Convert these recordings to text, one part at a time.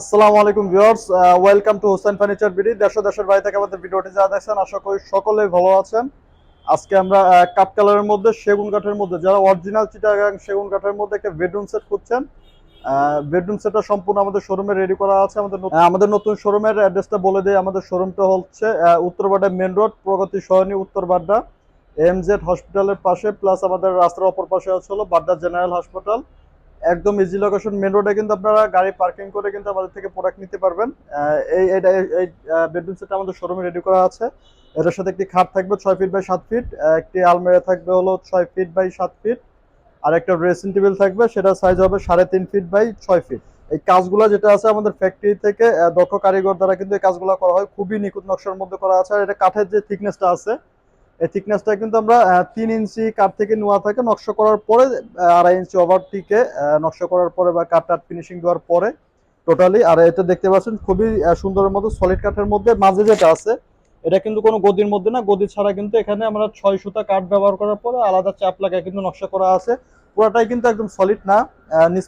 আসসালামু আলাইকুম viewers welcome to Hossain furniture BD, দেশ দেশের বাইরে থেকে আমাদের ভিডিওটি যারা দেখছেন, আশা করি সকলেই ভালো আছেন। আজকে আমরা কাপ কালারের মধ্যে সেগুন কাঠের মধ্যে, যারা অরিজিনাল চিটাগাং সেগুন কাঠের মধ্যে একটা বেডরুম সেট খুঁজছেন বেডরুম সেটটা সম্পূর্ণ আমাদের শোরুমে রেডি করা আছে, আমাদের আমাদের নতুন শোরুমের অ্যাড্রেসটা বলে দিই, আমাদের শোরুমটা হচ্ছে উত্তরবাড্ডা মেন রোড প্রগতি সহনী উত্তরবাড্ডা এমজেড হসপিটালের পাশে প্লাস আমাদের রাস্তার অপর পাশে আছে হলো বাড্ডা জেনারেল হাসপাতাল একদম ইজি লোকেশন মেন রোডে কিন্তু আপনারা গাড়ি পার্কিং করে কিন্তু আমাদের থেকে প্রোডাক্ট নিতে পারবেন। এই, এটা- এই বেডরুম সেটটা আমাদের শোরুমে রেডি করা আছে। এটার সাথে একটি খাট থাকবে ছয় ফিট বাই সাত ফিট একটি আলমারি থাকবে হলো ছয় ফিট বাই সাত ফিট আর একটা ড্রেসিং টেবিল থাকবে সেটা সাইজ হবে সাড়ে তিন ফিট বাই ছয় ফিট এই কাজগুলো যেটা আছে আমাদের ফ্যাক্টরি থেকে দক্ষ কারিগর দ্বারা কিন্তু এই কাজগুলো করা হয়। খুবই নিখুঁত নকশার মধ্যে করা আছে, আর এটা কাঠের যে থিকনেসটা আছে এই থিকনেসটা কিন্তু আমরা তিন ইঞ্চি কাঠ থেকে নেওয়া থাকে, নকশা করার পরে আড়াই ইঞ্চি ওভারটিকে নকশা করার পরে বা কাঠ টাট ফিনিশিং দেওয়ার পরে টোটালি আর এটা দেখতে পাচ্ছেন খুবই সুন্দরের মধ্যে সলিড কাঠের মধ্যে মাঝে যেটা আছে, এটা কিন্তু কোনো গদির মধ্যে না, গদি ছাড়া কিন্তু এখানে আমরা ছয় সুতা কাঠ ব্যবহার করার পরে আলাদা চাপ লাগায় কিন্তু নকশা করা আছে। পুরোটাই কিন্তু একদম সলিড না নিচ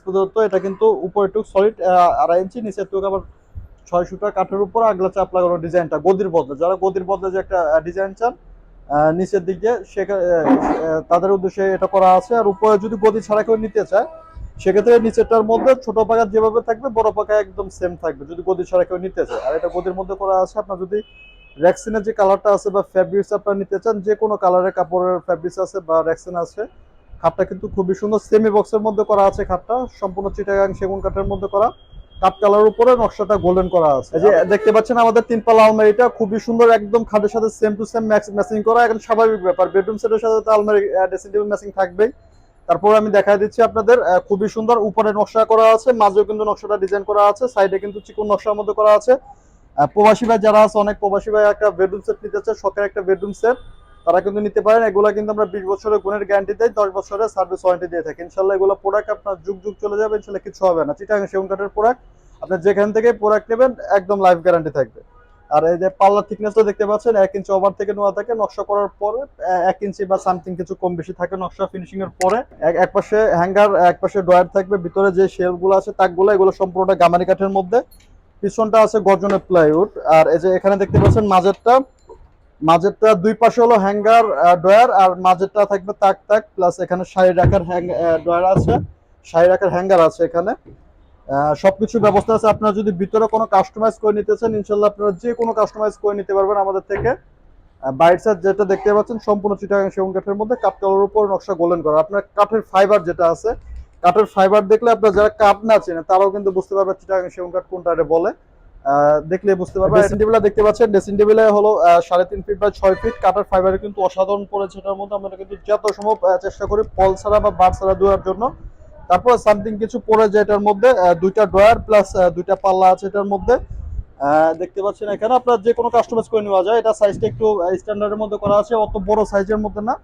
এটা কিন্তু উপরে টুক সলিড আড়াই ইঞ্চি, নিচের টুক আবার ছয় সুতা কাঠের উপর আগলা চাপ লাগানো ডিজাইনটা গদির বদলে। যারা গদির বদলে যে একটা ডিজাইন চান নিচের দিকে তাদের উদ্দেশ্যে এটা করা আছে। আর উপরে যদি গদি ছাড়া কেউ নিতে চায়, সেক্ষেত্রে নিচেরটার মধ্যে ছোট পাকা যেভাবে থাকবে, বড় পাকা একদম সেম থাকবে, যদি গদি ছাড়া কেউ নিতে চায়। আর এটা গদির মধ্যে করা আছে। আপনার যদি র্যাক্সিনের যে কালারটা আছে বা ফ্যাব্রিক্স আপনার নিতে চান, যে কোনো কালারের কাপড়ের ফ্যাব্রিক্স আছে বা র্যাক্সিন আছে, খাটটা কিন্তু খুবই সুন্দর। সেমি বক্সের মধ্যে করা আছে খাটটা। সম্পূর্ণ চিটাগাং সেগুন কাঠের মধ্যে করা। কাঠ কালার উপরে নকশাটা গোল্ডেন করা আছে। এই যে দেখতে পাচ্ছেন আমাদের তিন পাল্লা আলমারিটা খুবই সুন্দর একদম খাটের সাথে সেম টু সেম ম্যাচিং করা এখন স্বাভাবিক ব্যাপার। বেডরুম সেটের সাথে তো আলমারি ড্রেসিং টেবিল ম্যাচিং থাকবেই। তারপর আমি দেখা দিচ্ছি আপনাদের খুবই সুন্দর উপরে নকশা করা আছে মাঝেও কিন্তু নকশাটা ডিজাইন করা আছে সাইডে কিন্তু চিকন নকশার মধ্যে করা আছে। প্রবাসী ভাই যারা আছে অনেক প্রবাসী ভাই একটা বেডরুম সেট নিতে চায় শখের একটা বেডরুম সেট তারা কিন্তু নিতে পারেন। এগুলা কিন্তু আমরা বিশ বছরের গুণের গ্যারান্টি দেয় দশ বছরের সার্ভিস ওয়ারেন্টি দিয়ে থাকি। ইনশাল্লাহ এগুলো প্রোডাক্ট আপনার যুগ যুগ চলে যাবে ইনশাল্লাহ কিছু হবে না। চিটাগাং সেগুন কাঠের প্রোডাক্ট আপনি যেখান থেকে প্রোডাক্ট নেবেন, একদম লাইফ গ্যারান্টি থাকবে। আর এই যে পাল্লার থিকনেসটা দেখতে পাচ্ছেন, এক ইঞ্চি ওভার থেকে নেওয়া থাকে, নকশা করার পরে এক ইঞ্চি বা সামথিং কিছু কম বেশি থাকে নকশা ফিনিশিং এর পরে, এক পাশে হ্যাঙ্গার এক পাশে ড্রয়ার থাকবে, ভিতরে যে শেলফগুলো আছে, তাকগুলো, এগুলো সম্পূর্ণটা গামারি কাঠের মধ্যে। পিছনটা আছে গর্জনের প্লাইউড আর এই যে এখানে দেখতে পাচ্ছেন মাঝেরটা মাঝেরটা দুই পাশে হলো হ্যাঙ্গার ড্রয়ার আর মাঝেরটা থাকবে তাক তাক প্লাস এখানে শাড়ি রাখার হ্যাং ড্রয়ার আছে শাড়ি রাখার হ্যাঙ্গার আছে এখানে। সবকিছু ব্যবস্থা আছে। আপনারা যদি ভিতরে কোনো কাস্টমাইজ করে নিতে চান ইনশাল্লাহ আপনারা যে কোনো কাস্টমাইজ করে নিতে পারবেন আমাদের থেকে। বাইট সাইড যেটা দেখতে পাচ্ছেন সম্পূর্ণ চিটাগাং সেগুন কাঠের মধ্যে কাপ কালার উপর নকশা গোলেন করা। আপনার কাঠের ফাইবার যেটা আছে কাঠের ফাইবার দেখলে আপনারা যারা কাপ না চেনে তারাও কিন্তু বুঝতে পারবে চিটাগাং সেগুন কাঠ কোনটা বলে। আহ, দেখলে বুঝতে পারবে। ড্রেসিং টেবিল দেখতে পাচ্ছেন ড্রেসিং টেবিলে হলো সাড়ে তিন ফিট বা ছয় ফিট কাঠের ফাইবারে কিন্তু অসাধারণ পড়েছে এটার মধ্যে আমরা কিন্তু যত সম্ভব চেষ্টা করি ফল ছাড়া বা বার ছাড়া দেওয়ার জন্য। তারপর সামথিং কিছু পড়ে যায় এটার মধ্যে দুইটা ড্রয়ার প্লাস দুইটা পাল্লা আছে এটার মধ্যে। দেখতে পাচ্ছেন এখানে আপনার যে কোনো কাস্টমাইজ করে নেওয়া যায়। এটা সাইজটা একটু স্ট্যান্ডার্ডের মধ্যে করা আছে, অত বড় সাইজের মধ্যে না।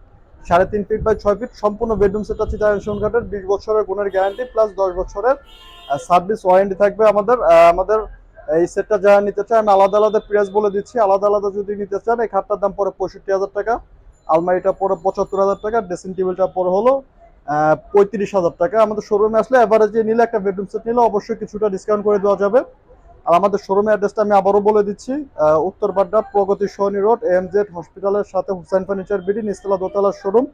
সাড়ে তিন ফিট বাই ছয় ফিট সম্পূর্ণ বেডরুম সেট আছে চারশন কাঠের বিশ বছরের গুণের গ্যারান্টি প্লাস দশ বছরের সার্ভিস ওয়ারেন্টি থাকবে আমাদের। আমাদের এই সেটটা যারা নিতে চান আলাদা আলাদা প্রাইস বলে দিচ্ছি। আলাদা আলাদা যদি নিতে চান, এই খাটটার দাম পরে পঁয়ষট্টি হাজার টাকা, আলমারিটা পরে পঁচাত্তর হাজার টাকা ড্রেসিং টেবিলটা পরে হলো পঁয়ত্রিশ হাজার টাকা। আমাদের শোরুমে আসলে এভারেজে নিলে একটা বেডরুম সেট নিলে অবশ্যই কিছুটা ডিসকাউন্ট করে দেওয়া যাবে। আর আমাদের শোরুমের অ্যাড্রেসটা আমি আবারও বলে দিচ্ছি Uttar Badda Pragati Sarani road M Z হসপিটালের সাথে হুসাইন ফার্নিচার বিডি নিচতলা দোতলার শোরুম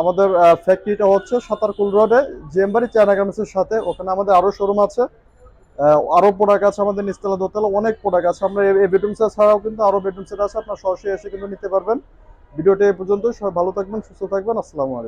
আমাদের ফ্যাক্টরিটা হচ্ছে সাতারকুল রোডে জিএমবাড়ি চায়না গার্মেন্টসের সাথে। ওখানে আমাদের আরও শোরুম আছে। আহ, আরও প্রোডাক্ট আছে আমাদের নিচতলা দোতলা অনেক প্রোডাক্ট আছে। আমরা এই বেডরুম সেট ছাড়াও কিন্তু আরও বেডরুম সেট আছে আপনার সরাসরি এসে কিন্তু নিতে পারবেন। ভিডিওটা এই পর্যন্ত সবাই ভালো থাকবেন সুস্থ থাকবেন আসসালামু আলাইকুম।